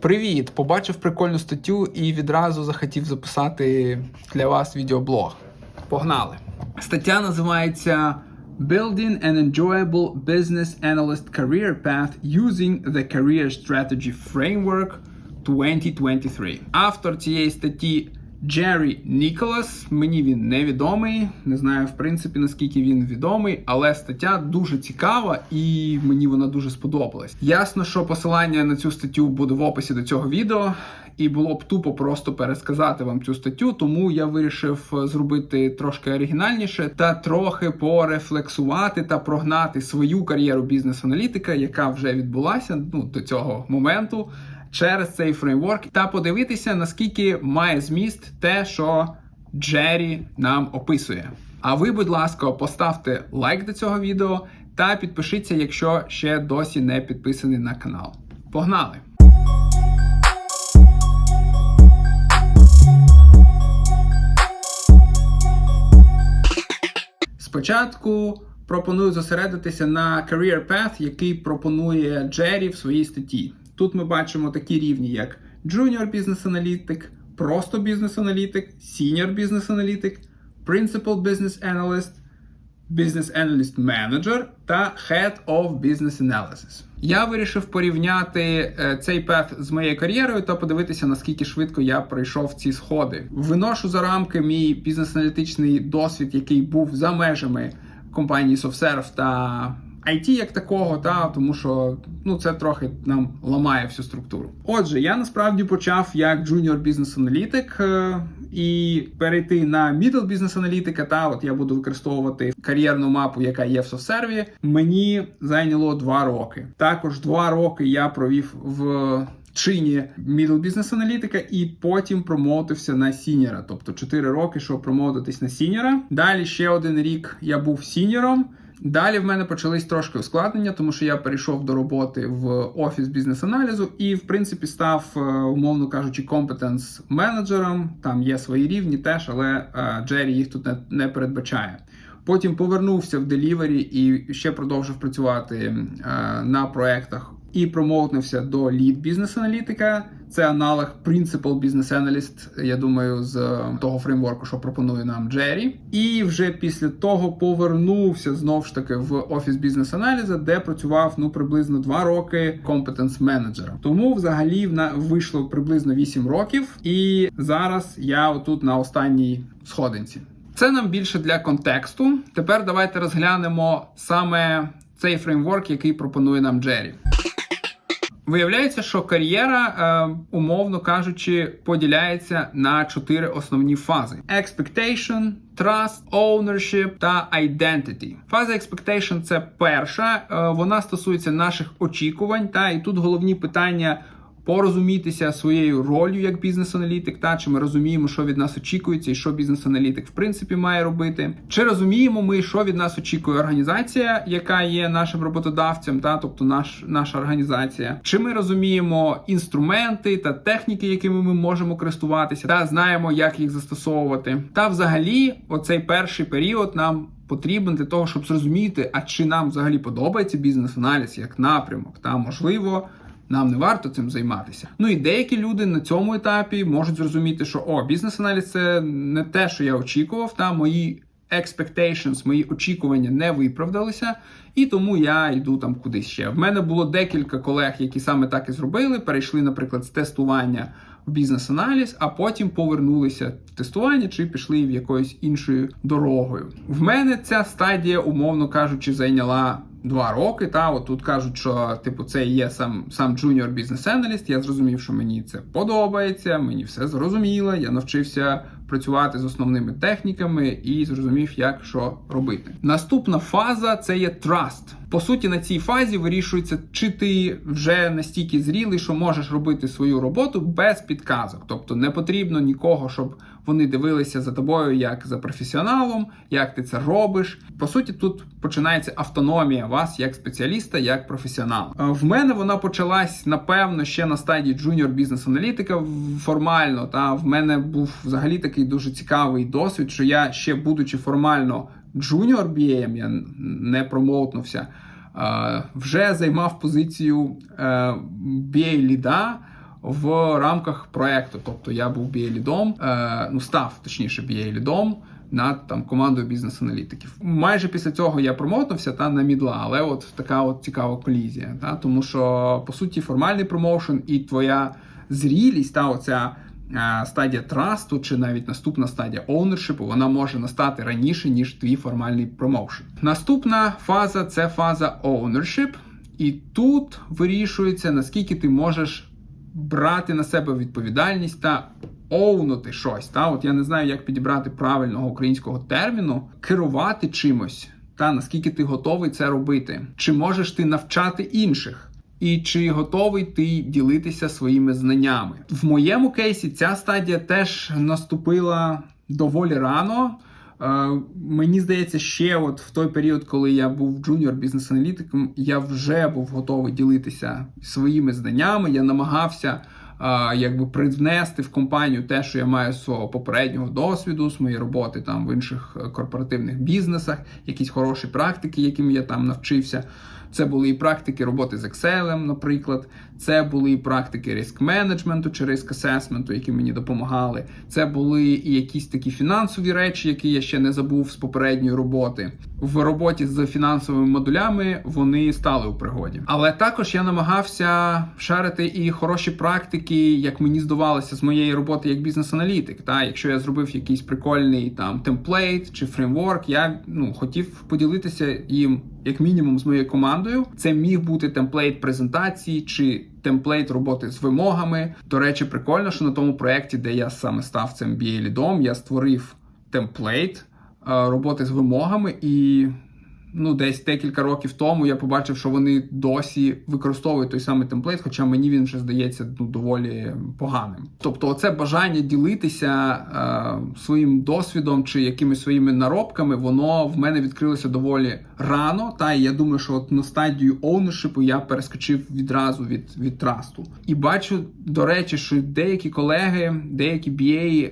Привіт! Побачив прикольну статтю і відразу захотів записати для вас відеоблог. Погнали! Стаття називається Building an enjoyable business analyst career path using the Career Strategy Framework 2023. Автор цієї статті Джері Ніколас. Мені він невідомий. Не знаю, в принципі, наскільки він відомий, але стаття дуже цікава і мені вона дуже сподобалась. Ясно, що посилання на цю статтю буде в описі до цього відео, і було б тупо просто пересказати вам цю статтю, тому я вирішив зробити трошки оригінальніше та трохи порефлексувати та прогнати свою кар'єру бізнес-аналітика, яка вже відбулася ну, до цього моменту через цей фреймворк, та подивитися, наскільки має зміст те, що Джері нам описує. А ви, будь ласка, поставте лайк до цього відео та підпишіться, якщо ще досі не підписаний на канал. Погнали! Спочатку пропоную зосередитися на Career Path, який пропонує Джері в своїй статті. Тут ми бачимо такі рівні, як Junior Business Analytic, просто Business Analytic, Senior Business Analytic, Principal Business Analyst, Business Analyst Manager та Head of Business Analysis. Я вирішив порівняти е, цей пет з моєю кар'єрою та подивитися, наскільки швидко я пройшов ці сходи. Виношу за рамки мій бізнес-аналітичний досвід, який був за межами компанії SoftServe та IT як такого, та тому що ну це трохи нам ламає всю структуру. Отже, я насправді почав як джуніор бізнес-аналітик і перейти на middle бізнес-аналітика. Та от я буду використовувати кар'єрну мапу, яка є в SoftServe, Мені зайняло два роки. Також два роки я провів в. Чині middle бізнес аналітика і потім промоутився на сіньора, тобто 4 роки, щоб промоутитись на сіньора. Далі ще один рік я був сіньором. Далі в мене почались трошки ускладнення, тому що я перейшов до роботи в офіс бізнес-аналізу і, в принципі, став, е, умовно кажучи, компетенс менеджером. Там є свої рівні теж, але е, Джері їх тут не, передбачає. Потім повернувся в делівері і ще продовжив працювати е, на проектах і промоутнився до лід бізнес-аналітика. Це аналог Principal Business Analyst, я думаю, з того фреймворку, що пропонує нам Джері. І вже після того повернувся знов ж таки в офіс бізнес-аналізу, де працював ну приблизно 2 роки компетенс менеджера. Тому взагалі в вийшло приблизно 8 років. І зараз я отут на останній сходинці. Це нам більше для контексту. Тепер давайте розглянемо саме цей фреймворк, який пропонує нам Джері. Виявляється, що кар'єра, е, умовно кажучи, поділяється на чотири основні фази: Expectation, Trust, Ownership та Identity. Фаза Expectation – це перша, е, вона стосується наших очікувань. Та і тут головні питання порозумітися своєю ролью як бізнес-аналітик, та чи ми розуміємо, що від нас очікується, і що бізнес-аналітик в принципі має робити. Чи розуміємо ми, що від нас очікує організація, яка є нашим роботодавцем, та тобто наш, наша організація, чи ми розуміємо інструменти та техніки, якими ми можемо користуватися, та знаємо, як їх застосовувати. Та взагалі, оцей перший період нам. Потрібен для того, щоб зрозуміти, а чи нам взагалі подобається бізнес-аналіз як напрямок, та можливо нам не варто цим займатися. Ну і деякі люди на цьому етапі можуть зрозуміти, що о, бізнес-аналіз це не те, що я очікував. Та мої expectations, мої очікування не виправдалися, і тому я йду там кудись ще. В мене було декілька колег, які саме так і зробили. Перейшли, наприклад, з тестування бізнес-аналіз, а потім повернулися в тестування чи пішли в якоюсь іншою дорогою. В мене ця стадія, умовно кажучи, зайняла. Два роки, та от тут кажуть, що типу це є сам сам джуніор бізнес-аналіст. Я зрозумів, що мені це подобається, мені все зрозуміло. Я навчився працювати з основними техніками і зрозумів, як що робити. Наступна фаза це є trust. По суті, на цій фазі вирішується, чи ти вже настільки зрілий, що можеш робити свою роботу без підказок. Тобто не потрібно нікого, щоб вони дивилися за тобою як за професіоналом, як ти це робиш. По суті, тут починається автономія вас як спеціаліста, як професіонала. В мене вона почалась напевно ще на стадії джуніор бізнес-аналітика формально. Та в мене був взагалі такий дуже цікавий досвід, що я ще будучи формально джуніор BM, я не промоутнувся, вже займав позицію BA ліда в рамках проекту. Тобто я був BA лідом, е, ну став точніше BA лідом над там командою бізнес-аналітиків. Майже після цього я промотнувся та на мідла, але от така от цікава колізія. Та тому що по суті формальний промоушен і твоя зрілість та оця. е, Стадія трасту чи навіть наступна стадія ownership, вона може настати раніше, ніж твій формальний промоушен. Наступна фаза це фаза ownership, і тут вирішується, наскільки ти можеш брати на себе відповідальність та оунути щось. Та? От я не знаю, як підібрати правильного українського терміну, керувати чимось, та наскільки ти готовий це робити, чи можеш ти навчати інших. І чи готовий ти ділитися своїми знаннями? В моєму кейсі ця стадія теж наступила доволі рано. Е, мені здається, ще от в той період, коли я був джуніор бізнес-аналітиком, я вже був готовий ділитися своїми знаннями. Я намагався е, якби привнести в компанію те, що я маю з свого попереднього досвіду, з моєї роботи там в інших е, корпоративних бізнесах, якісь хороші практики, яким я там навчився. Це були і практики роботи з Excel, наприклад. Це були і практики риск менеджменту чи риск асесменту, які мені допомагали. Це були і якісь такі фінансові речі, які я ще не забув з попередньої роботи. В роботі з фінансовими модулями вони стали у пригоді. Але також я намагався шарити і хороші практики, як мені здавалося, з моєї роботи як бізнес-аналітик. Та якщо я зробив якийсь прикольний там темплейт чи фреймворк, я ну хотів поділитися їм як мінімум з моєю командою. Це міг бути темплейт презентації чи темплейт роботи з вимогами. До речі, прикольно, що на тому проєкті, де я саме став цим BA лідом, я створив темплейт е, роботи з вимогами і. Ну, десь декілька років тому я побачив, що вони досі використовують той самий темплейт, хоча мені він вже здається ну, доволі поганим. Тобто, оце бажання ділитися е, своїм досвідом чи якимись своїми наробками, воно в мене відкрилося доволі рано. Та і я думаю, що от на стадію оунершипу я перескочив відразу від, від трасту. І бачу, до речі, що деякі колеги, деякі BA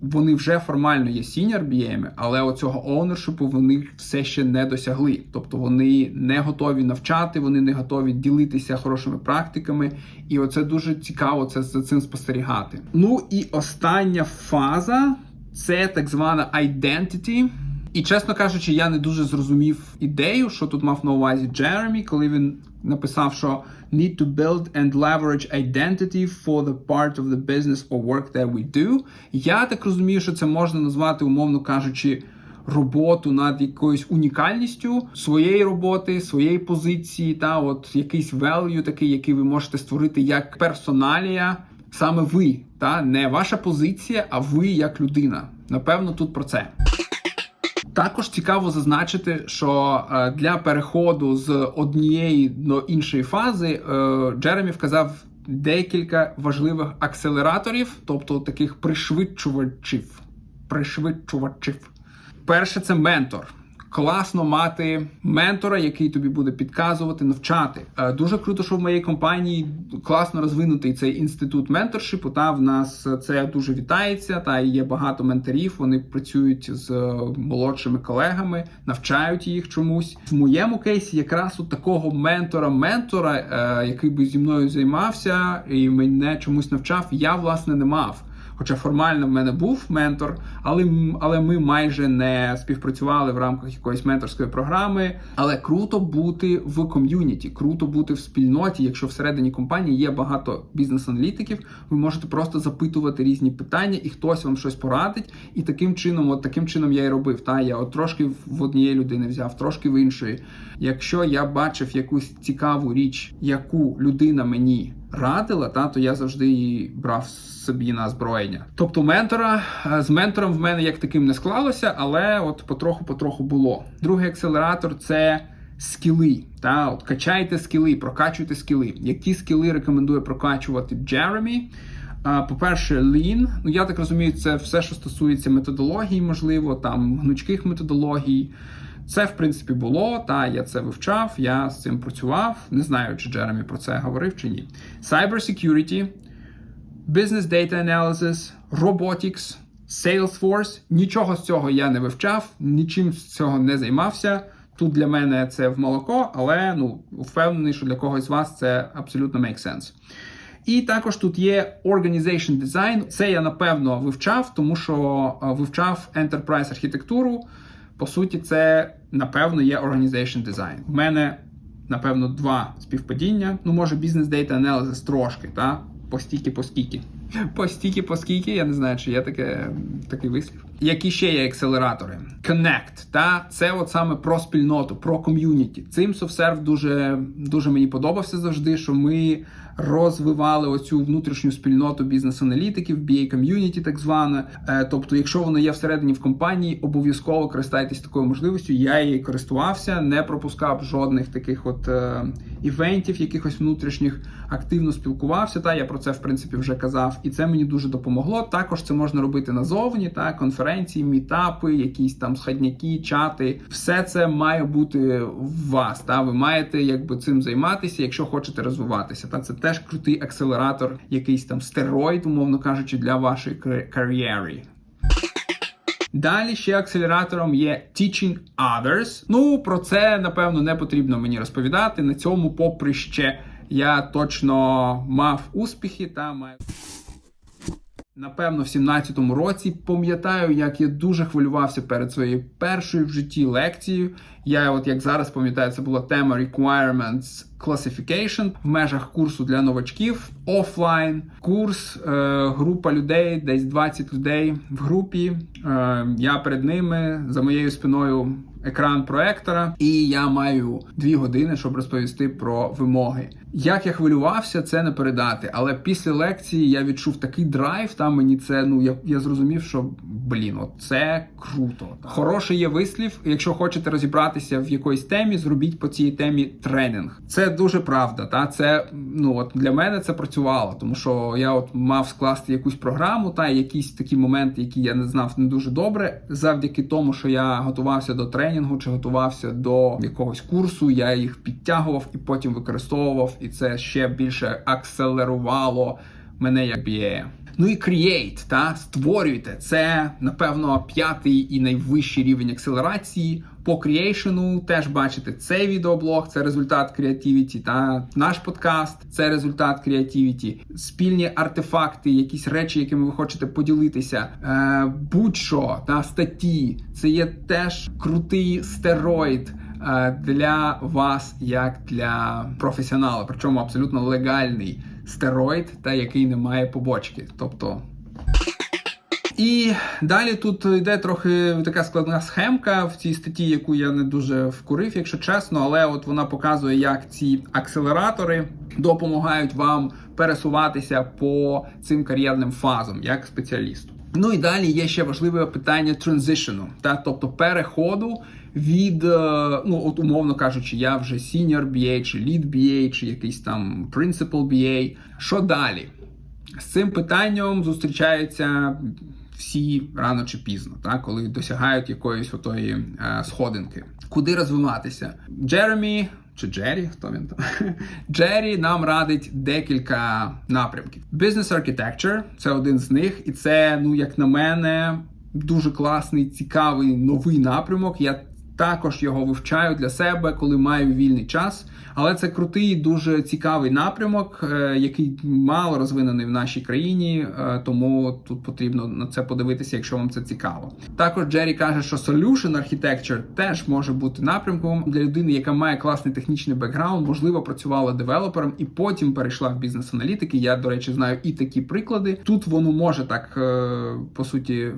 вони вже формально є сіньор бієми, але оцього оунершипу вони все ще не досягли. Тобто вони не готові навчати, вони не готові ділитися хорошими практиками. І оце дуже цікаво це за цим спостерігати. Ну і остання фаза це так звана identity. І чесно кажучи, я не дуже зрозумів ідею, що тут мав на увазі Джеремі, коли він написав, що need to build and leverage identity for the part of the business or work that we do. Я так розумію, що це можна назвати, умовно кажучи, роботу над якоюсь унікальністю своєї роботи, своєї позиції, та от якийсь value такий, який ви можете створити як персоналія, саме ви, та не ваша позиція, а ви як людина. Напевно, тут про це. Також цікаво зазначити, що е, для переходу з однієї до іншої фази е, Джеремі вказав декілька важливих акселераторів, тобто таких пришвидшувачів. Пришвидшувачів. Перше це ментор. Класно мати ментора, який тобі буде підказувати, навчати. Е, Дуже круто, що в моїй компанії класно розвинутий цей інститут менторшипу. Та в нас це дуже вітається. Та є багато менторів. Вони працюють з молодшими колегами, навчають їх чомусь. В моєму кейсі якраз от такого ментора-ментора, е, який би зі мною займався і мене чомусь навчав, я власне не мав. Хоча формально в мене був ментор, але, але ми майже не співпрацювали в рамках якоїсь менторської програми. Але круто бути в ком'юніті, круто бути в спільноті. Якщо всередині компанії є багато бізнес-аналітиків, ви можете просто запитувати різні питання, і хтось вам щось порадить. І таким чином, от таким чином я і робив. Та я от трошки в однієї людини взяв, трошки в іншої. Якщо я бачив якусь цікаву річ, яку людина мені радила, та то я завжди її брав собі на озброєння. Тобто ментора е, з ментором в мене як таким не склалося, але от потроху-потроху було. Другий акселератор це скіли. Та от качайте скіли, прокачуйте скіли. Які скіли рекомендує прокачувати Джеремі? По-перше, Lean. Ну я так розумію, це все, що стосується методології, можливо, там гнучких методологій. Це, в принципі, було, та я це вивчав, я з цим працював. Не знаю, чи Джеремі про це говорив чи ні. Cyber security, Business Data Analysis, Robotics, Salesforce. Нічого з цього я не вивчав, нічим з цього не займався. Тут для мене це в молоко, але ну, впевнений, що для когось з вас це абсолютно make sense. І також тут є Organization Design. Це я напевно вивчав, тому що вивчав Enterprise архітектуру. По суті, це напевно є Organization Design. В мене напевно два співпадіння. Ну, може, Business Data Analysis трошки, та постійки поскільки. Постійки поскільки, я не знаю, чи є таке, такий вислів. Які ще є акселератори? Connect, та це от саме про спільноту, про ком'юніті. Цим SoftServe дуже, дуже мені подобався завжди, що ми розвивали оцю внутрішню спільноту бізнес-аналітиків, BA ком'юніті, так зване. Е, Тобто, якщо воно є всередині в компанії, обов'язково користайтесь такою можливістю. Я її користувався, не пропускав жодних таких от е, івентів, якихось внутрішніх, активно спілкувався. Та я про це в принципі вже казав, і це мені дуже допомогло. Також це можна робити назовні, та конференції, мітапи, якісь там сходняки, чати. Все це має бути в вас. Та ви маєте якби цим займатися, якщо хочете розвиватися. Та це теж крутий акселератор, якийсь там стероїд, умовно кажучи, для вашої кар'єри. Далі ще акселератором є Teaching Others. Ну, про це, напевно, не потрібно мені розповідати. На цьому, попри ще, я точно мав успіхи та маю. Напевно, в 17-му році пам'ятаю, як я дуже хвилювався перед своєю першою в житті лекцією. Я, от як зараз пам'ятаю, це була тема Requirements Classification в межах курсу для новачків. Офлайн курс, е, група людей, десь 20 людей в групі. Е, я перед ними за моєю спиною екран проектора, і я маю дві години, щоб розповісти про вимоги. Як я хвилювався, це не передати. Але після лекції я відчув такий драйв. Там мені це ну я, я зрозумів, що блін, от це круто. Хороший є вислів. Якщо хочете розібратися в якоїсь темі, зробіть по цій темі тренінг. Це дуже правда. Та це ну от для мене це працювало, тому що я от мав скласти якусь програму, та якісь такі моменти, які я не знав не дуже добре. Завдяки тому, що я готувався до тренінгу чи готувався до якогось курсу, я їх підтягував і потім використовував, і це ще більше акселерувало мене як BA. Ну і create, та створюйте. Це напевно п'ятий і найвищий рівень акселерації. По креейшену теж бачите цей відеоблог, це результат креативіті. Та наш подкаст це результат креативіті, спільні артефакти, якісь речі, якими ви хочете поділитися. Е, будь-що та статті. Це є теж крутий стероїд для вас, як для професіонала, причому абсолютно легальний стероїд, та який не має побочки. Тобто. І далі тут йде трохи така складна схемка в цій статті, яку я не дуже вкурив, якщо чесно, але от вона показує, як ці акселератори допомагають вам пересуватися по цим кар'єрним фазам як спеціалісту. Ну і далі є ще важливе питання транзишену, та тобто переходу від, е, ну от умовно кажучи, я вже senior BA, чи lead BA, чи якийсь там principal BA. Що далі? З цим питанням зустрічаються всі рано чи пізно, так, коли досягають якоїсь отої е, сходинки. Куди розвиватися? Джеремі чи Джері, хто він там? Джері нам радить декілька напрямків. Business Architecture – це один з них, і це, ну як на мене, дуже класний, цікавий новий напрямок. Я також його вивчаю для себе, коли маю вільний час. Але це крутий, дуже цікавий напрямок, е, який мало розвинений в нашій країні, е, тому тут потрібно на це подивитися, якщо вам це цікаво. Також Джері каже, що Solution Architecture теж може бути напрямком для людини, яка має класний технічний бекграунд, можливо, працювала девелопером і потім перейшла в бізнес-аналітики. Я, до речі, знаю і такі приклади. Тут воно може так е, по суті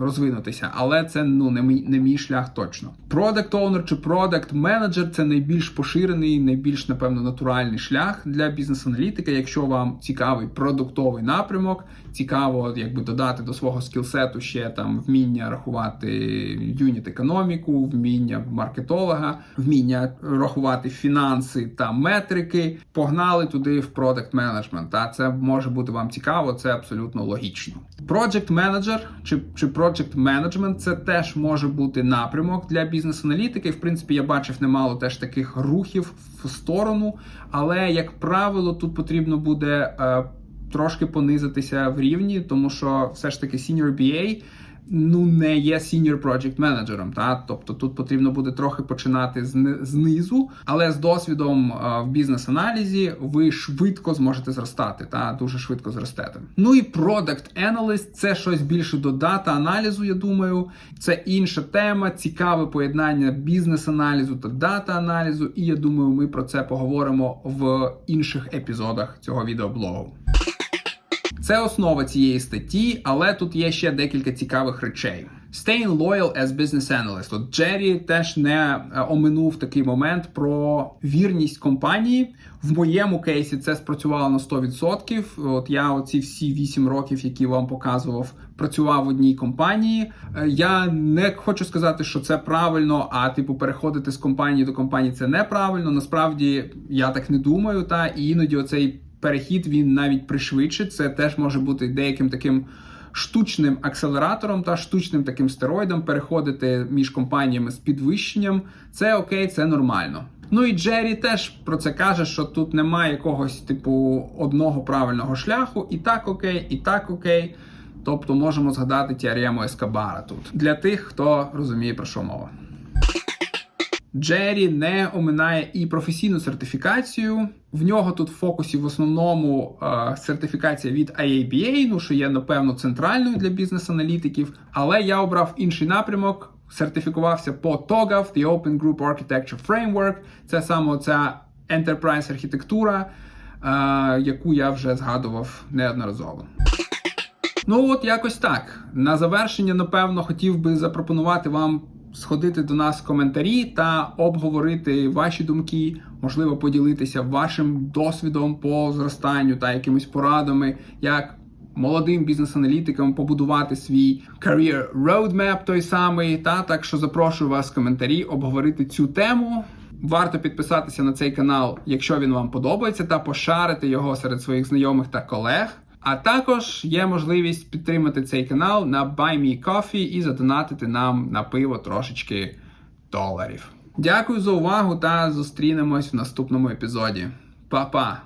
розвинутися, але це ну не мій не мій шлях точно. Product Owner чи Product Manager – це найбільш поширений, найбільш напевно натуральний шлях для бізнес-аналітика. Якщо вам цікавий продуктовий напрямок, цікаво, якби додати до свого скілсету ще там вміння рахувати юніт економіку, вміння маркетолога, вміння рахувати фінанси та метрики. Погнали туди в Product Management. Та це може бути вам цікаво, це абсолютно логічно. Project Manager чи, чи Project Management – це теж може бути напрямок для бізнес-аналітики. В принципі, я бачив немало теж таких рухів в сторону, але як правило, тут потрібно буде. Трошки понизитися в рівні, тому що все ж таки Senior BA ну не є senior project менеджером. Та тобто тут потрібно буде трохи починати знизу, але з досвідом е, в бізнес-аналізі ви швидко зможете зростати. Та дуже швидко зростете. Ну і product analyst – це щось більше до дата аналізу. Я думаю, це інша тема, цікаве поєднання бізнес-аналізу та дата аналізу. І я думаю, ми про це поговоримо в інших епізодах цього відеоблогу. Це основа цієї статті, але тут є ще декілька цікавих речей. Staying loyal as business analyst. От Джері теж не е, оминув такий момент про вірність компанії. В моєму кейсі це спрацювало на 100%. От я оці всі 8 років, які вам показував, працював в одній компанії. Е, Я не хочу сказати, що це правильно, а типу переходити з компанії до компанії це неправильно. Насправді я так не думаю. Та і іноді оцей перехід він навіть пришвидшить. Це теж може бути деяким таким штучним акселератором та штучним таким стероїдом переходити між компаніями з підвищенням. Це окей, це нормально. Ну і Джері теж про це каже, що тут немає якогось типу одного правильного шляху, і так окей, і так окей. Тобто можемо згадати Тіарему Ескабара тут для тих, хто розуміє про що мова. Джері не оминає і професійну сертифікацію. В нього тут в фокусі в основному е, сертифікація від IABA, ну що є напевно центральною для бізнес-аналітиків. Але я обрав інший напрямок, сертифікувався по TOGAF, The Open Group Architecture Framework. Це саме ця enterprise архітектура, е, яку я вже згадував неодноразово. Ну от якось так. На завершення, напевно, хотів би запропонувати вам сходити до нас в коментарі та обговорити ваші думки, можливо, поділитися вашим досвідом по зростанню та якимись порадами, як молодим бізнес-аналітикам побудувати свій career roadmap той самий. Та так що запрошую вас в коментарі обговорити цю тему. Варто підписатися на цей канал, якщо він вам подобається, та пошарити його серед своїх знайомих та колег. А також є можливість підтримати цей канал на Buy Me Coffee і задонатити нам на пиво трошечки доларів. Дякую за увагу та зустрінемось в наступному епізоді. Па-па!